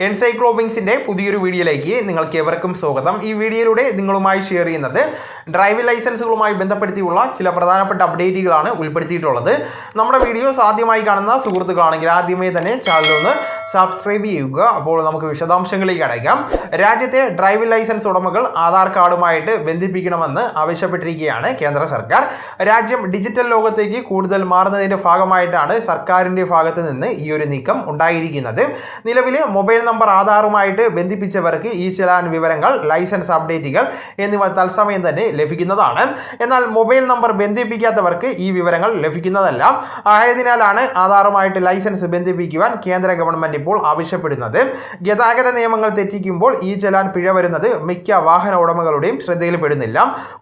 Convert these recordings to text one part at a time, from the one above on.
എൻസൈക്ലോബിങ്സിന്റെ പുതിയൊരു വീഡിയോയിലേക്ക് നിങ്ങൾക്ക് എവർക്കും സ്വാഗതം. ഈ വീഡിയോയിലൂടെ നിങ്ങളുമായി ഷെയർ ചെയ്യുന്നത് ഡ്രൈവിംഗ് ലൈസൻസുകളുമായി ബന്ധപ്പെടുത്തിയുള്ള ചില പ്രധാനപ്പെട്ട അപ്ഡേറ്റുകളാണ് ഉൾപ്പെടുത്തിയിട്ടുള്ളത്. നമ്മുടെ വീഡിയോസ് ആദ്യമായി കാണുന്ന സുഹൃത്തുക്കളാണെങ്കിൽ ആദ്യമേ തന്നെ ചാനൽ ഒന്ന് സബ്സ്ക്രൈബ് ചെയ്യുക. അപ്പോൾ നമുക്ക് വിശദാംശങ്ങളിലേക്ക് അടയ്ക്കാം. രാജ്യത്തെ ഡ്രൈവിംഗ് ലൈസൻസ് ഉടമകൾ ആധാർ കാർഡുമായിട്ട് ബന്ധിപ്പിക്കണമെന്ന് ആവശ്യപ്പെട്ടിരിക്കുകയാണ് കേന്ദ്ര സർക്കാർ. രാജ്യം ഡിജിറ്റൽ ലോകത്തേക്ക് കൂടുതൽ മാറുന്നതിന്റെ ഭാഗമായിട്ടാണ് സർക്കാരിന്റെ ഭാഗത്ത് നിന്ന് ഈ ഒരു നീക്കം ഉണ്ടായിരിക്കുന്നത്. നിലവിലെ മൊബൈൽ നമ്പർ ആധാറുമായിട്ട് ബന്ധിപ്പിച്ചവർക്ക് ഈ ചലാൻ വിവരങ്ങൾ ലൈസൻസ് അപ്ഡേറ്റുകൾ എന്നിവ തത്സമയം തന്നെ ലഭിക്കുന്നതാണ്. എന്നാൽ മൊബൈൽ നമ്പർ ബന്ധിപ്പിക്കാത്തവർക്ക് ഈ വിവരങ്ങൾ ലഭിക്കുന്നതല്ല. ആയതിനാലാണ് ആധാറുമായിട്ട് ലൈസൻസ് ബന്ധിപ്പിക്കുവാൻ കേന്ദ്ര ഗവൺമെന്റ് ഇപ്പോൾ ആവശ്യപ്പെടുന്നത്. ഗതാഗത നിയമങ്ങൾ തെറ്റിക്കുമ്പോൾ ഈ ചലാൻ പിഴ വരുന്നത് മിക്ക വാഹന ഉടമകളുടെയും ശ്രദ്ധയിൽപ്പെടുന്നില്ല.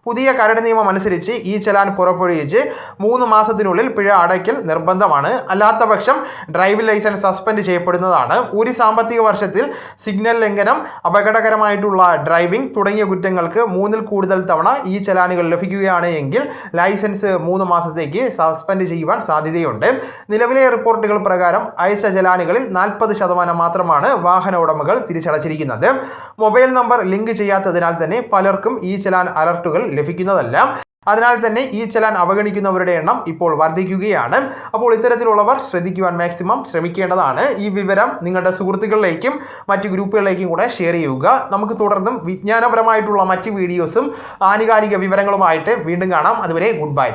പുതിയ കരട് നിയമം അനുസരിച്ച് ഈ ചലാൻ പുറപ്പെടുവിച്ച് മൂന്ന് മാസത്തിനുള്ളിൽ പിഴ അടയ്ക്കൽ നിർബന്ധമാണ്. അല്ലാത്തപക്ഷം ഡ്രൈവിംഗ് ലൈസൻസ് സസ്പെൻഡ് ചെയ്യപ്പെടുന്നതാണ്. ഒരു സാമ്പത്തിക വർഷത്തിൽ സിഗ്നൽ ലംഘനം അപകടകരമായിട്ടുള്ള ഡ്രൈവിംഗ് തുടങ്ങിയ കുറ്റങ്ങൾക്ക് മൂന്നിൽ കൂടുതൽ തവണ ഈ ചലാനുകൾ ലഭിക്കുകയാണ് എങ്കിൽ ലൈസൻസ് മൂന്ന് മാസത്തേക്ക് സസ്പെൻഡ് ചെയ്യുവാൻ സാധ്യതയുണ്ട്. നിലവിലെ റിപ്പോർട്ടുകൾ പ്രകാരം അയച്ച ചലാനുകളിൽ നാൽപ്പത് ശതമാനം മാത്രമാണ് വാഹന ഉടമകൾ തിരിച്ചടച്ചിരിക്കുന്നത്. മൊബൈൽ നമ്പർ ലിങ്ക് ചെയ്യാത്തതിനാൽ തന്നെ പലർക്കും ഈ ചലാൻ അലർട്ടുകൾ ലഭിക്കുന്നതല്ല. അതിനാൽ തന്നെ ഈ ചലാൻ അവഗണിക്കുന്നവരുടെ എണ്ണം ഇപ്പോൾ വർദ്ധിക്കുകയാണ്. അപ്പോൾ ഇത്തരത്തിലുള്ളവർ ശ്രദ്ധിക്കുവാൻ മാക്സിമം ശ്രമിക്കേണ്ടതാണ്. ഈ വിവരം നിങ്ങളുടെ സുഹൃത്തുക്കളിലേക്കും മറ്റ് ഗ്രൂപ്പുകളിലേക്കും കൂടെ ഷെയർ ചെയ്യുക. നമുക്ക് തുടർന്നും വിജ്ഞാനപരമായിട്ടുള്ള മറ്റ് വീഡിയോസും ആനുകാലിക വിവരങ്ങളുമായിട്ട് വീണ്ടും കാണാം. അതുവരെ ഗുഡ് ബൈ